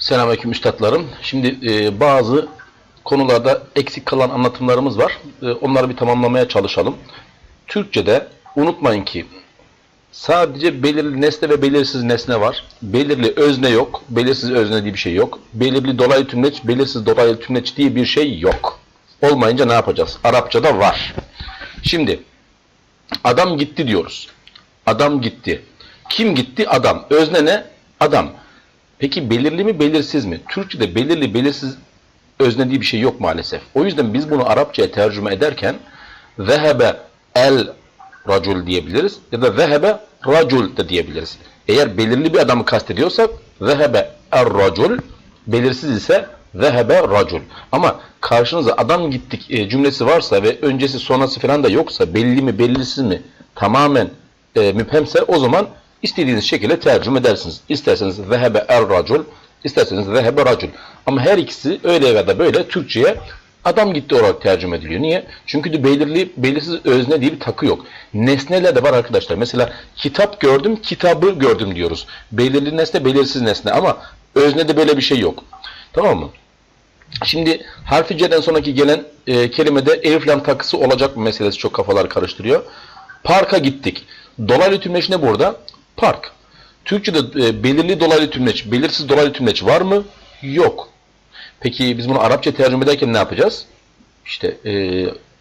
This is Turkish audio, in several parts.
Selamünaleyküm üstadlarım. Şimdi e, bazı konularda eksik kalan anlatımlarımız var. E, onları bir tamamlamaya çalışalım. Türkçe'de unutmayın ki sadece belirli nesne ve belirsiz nesne var. Belirli özne yok. Belirsiz özne diye bir şey yok. Belirli dolaylı tümleç, belirsiz dolaylı tümleç diye bir şey yok. Olmayınca ne yapacağız? Arapçada var. Şimdi adam gitti diyoruz. Adam gitti. Kim gitti? Adam. Özne ne? Adam. Peki belirli mi belirsiz mi? Türkçe'de belirli belirsiz özne diye bir şey yok maalesef. O yüzden biz bunu Arapçaya tercüme ederken zehebe el racul diyebiliriz ya da zehebe racul da diyebiliriz. Eğer belirli bir adamı kastediyorsak zehebe er racul belirsiz ise zehebe racul. Ama karşınıza adam gittik e, cümlesi varsa ve öncesi sonrası falan da yoksa belli mi belirsiz mi tamamen e, müphemse o zaman istediğiniz şekilde tercüme edersiniz. İsterseniz zehebe er racul, isterseniz zehebe racul. Ama her ikisi öyle ya da böyle Türkçe'ye adam gitti olarak tercüme ediliyor. Niye? Çünkü de belirli, belirsiz özne diye bir takı yok. Nesneler de var arkadaşlar. Mesela kitap gördüm, kitabı gördüm diyoruz. Belirli nesne, belirsiz nesne ama öznede böyle bir şey yok. Tamam mı? Şimdi harfi C'den sonraki gelen e, kelimede elif takısı olacak mı meselesi çok kafalar karıştırıyor. Parka gittik. Dolaylı tümleç ne burada? Park. Türkçe'de e, belirli dolaylı tümleç, belirsiz dolaylı tümleç var mı? Yok. Peki biz bunu Arapça tercüme ederken ne yapacağız? İşte e,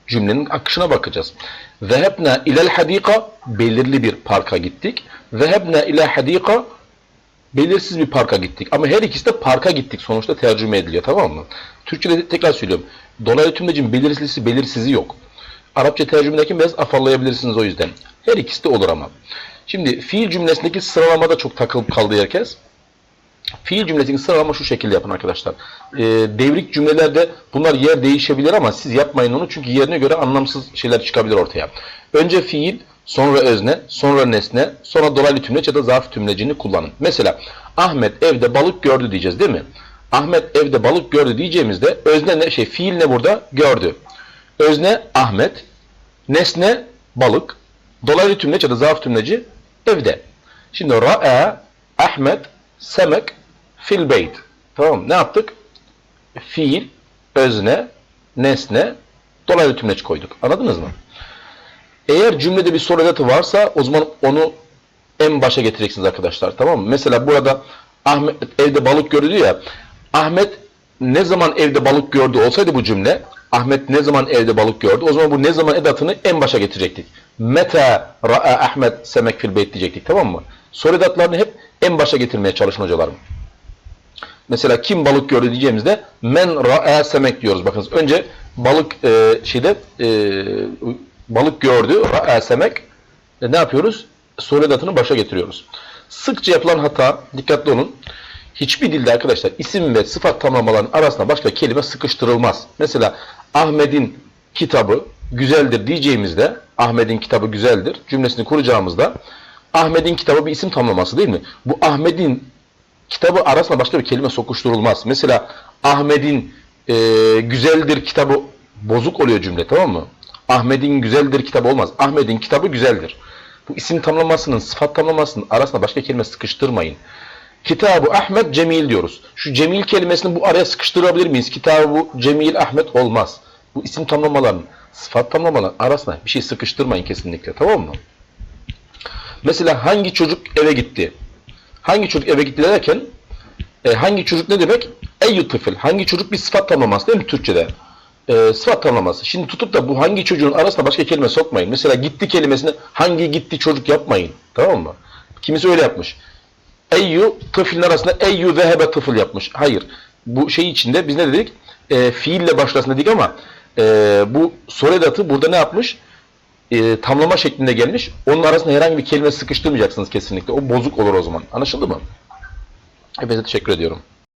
cümlenin akışına bakacağız. Zehebna ilel hadika belirli bir parka gittik. Zehebna ile hadika belirsiz bir parka gittik. Ama her ikisi de parka gittik. Sonuçta tercüme ediliyor tamam mı? Türkçe'de tekrar söylüyorum. Dolaylı tümlecin belirsizliği belirsizi yok. Arapça tercümedeki biraz afallayabilirsiniz o yüzden. Her ikisi de olur ama. Şimdi fiil cümlesindeki sıralamada çok takılıp kaldı herkes. Fiil cümlesindeki sıralama şu şekilde yapın arkadaşlar. Ee, devrik cümlelerde bunlar yer değişebilir ama siz yapmayın onu çünkü yerine göre anlamsız şeyler çıkabilir ortaya. Önce fiil, sonra özne, sonra nesne, sonra dolaylı tümleç ya da zarf tümlecini kullanın. Mesela Ahmet evde balık gördü diyeceğiz değil mi? Ahmet evde balık gördü diyeceğimizde özne ne şey fiil ne burada? Gördü. Özne Ahmet, nesne balık, dolaylı tümleç ya da zarf tümleci evde. Şimdi ra'a Ahmet semek fil beyt. Tamam? Ne yaptık? Fiil, özne, nesne, dolaylı tümleç koyduk. Anladınız mı? Eğer cümlede bir soru edatı varsa o zaman onu en başa getireceksiniz arkadaşlar. Tamam mı? Mesela burada Ahmet evde balık gördü ya. Ahmet ne zaman evde balık gördü olsaydı bu cümle Ahmet ne zaman evde balık gördü? O zaman bu ne zaman edatını en başa getirecektik. Meta ra'a Ahmet semek fil beyt diyecektik. Tamam mı? Soru edatlarını hep en başa getirmeye çalışın hocalarım. Mesela kim balık gördü diyeceğimizde men ra'a semek diyoruz. Bakınız önce balık e, şeyde e, balık gördü ra'a semek e, ne yapıyoruz? Soru edatını başa getiriyoruz. Sıkça yapılan hata dikkatli olun. Hiçbir dilde arkadaşlar isim ve sıfat tamlamaların arasına başka kelime sıkıştırılmaz. Mesela Ahmet'in kitabı güzeldir diyeceğimizde Ahmet'in kitabı güzeldir cümlesini kuracağımızda Ahmet'in kitabı bir isim tamlaması değil mi? Bu Ahmet'in kitabı arasına başka bir kelime sokuşturulmaz. Mesela Ahmet'in e, güzeldir kitabı bozuk oluyor cümle tamam mı? Ahmet'in güzeldir kitabı olmaz. Ahmet'in kitabı güzeldir. Bu isim tamlamasının, sıfat tamlamasının arasına başka kelime sıkıştırmayın. Kitabı Ahmet Cemil diyoruz. Şu Cemil kelimesini bu araya sıkıştırabilir miyiz? Kitabı Cemil Ahmet olmaz. Bu isim tamlamaların, sıfat tamlamaların arasına bir şey sıkıştırmayın kesinlikle. Tamam mı? Mesela hangi çocuk eve gitti? Hangi çocuk eve gitti derken e, hangi çocuk ne demek? Eyyü tıfıl. Hangi çocuk bir sıfat tamlaması değil mi Türkçe'de? E, sıfat tamlaması. Şimdi tutup da bu hangi çocuğun arasına başka kelime sokmayın. Mesela gitti kelimesini hangi gitti çocuk yapmayın. Tamam mı? Kimisi öyle yapmış. Eyyü tıfılın arasında eyyü zehebe tıfıl yapmış. Hayır. Bu şey içinde biz ne dedik? E, fiille başlasın dedik ama e, bu soru edatı burada ne yapmış? E, tamlama şeklinde gelmiş. Onun arasında herhangi bir kelime sıkıştırmayacaksınız kesinlikle. O bozuk olur o zaman. Anlaşıldı mı? Hepinize teşekkür ediyorum.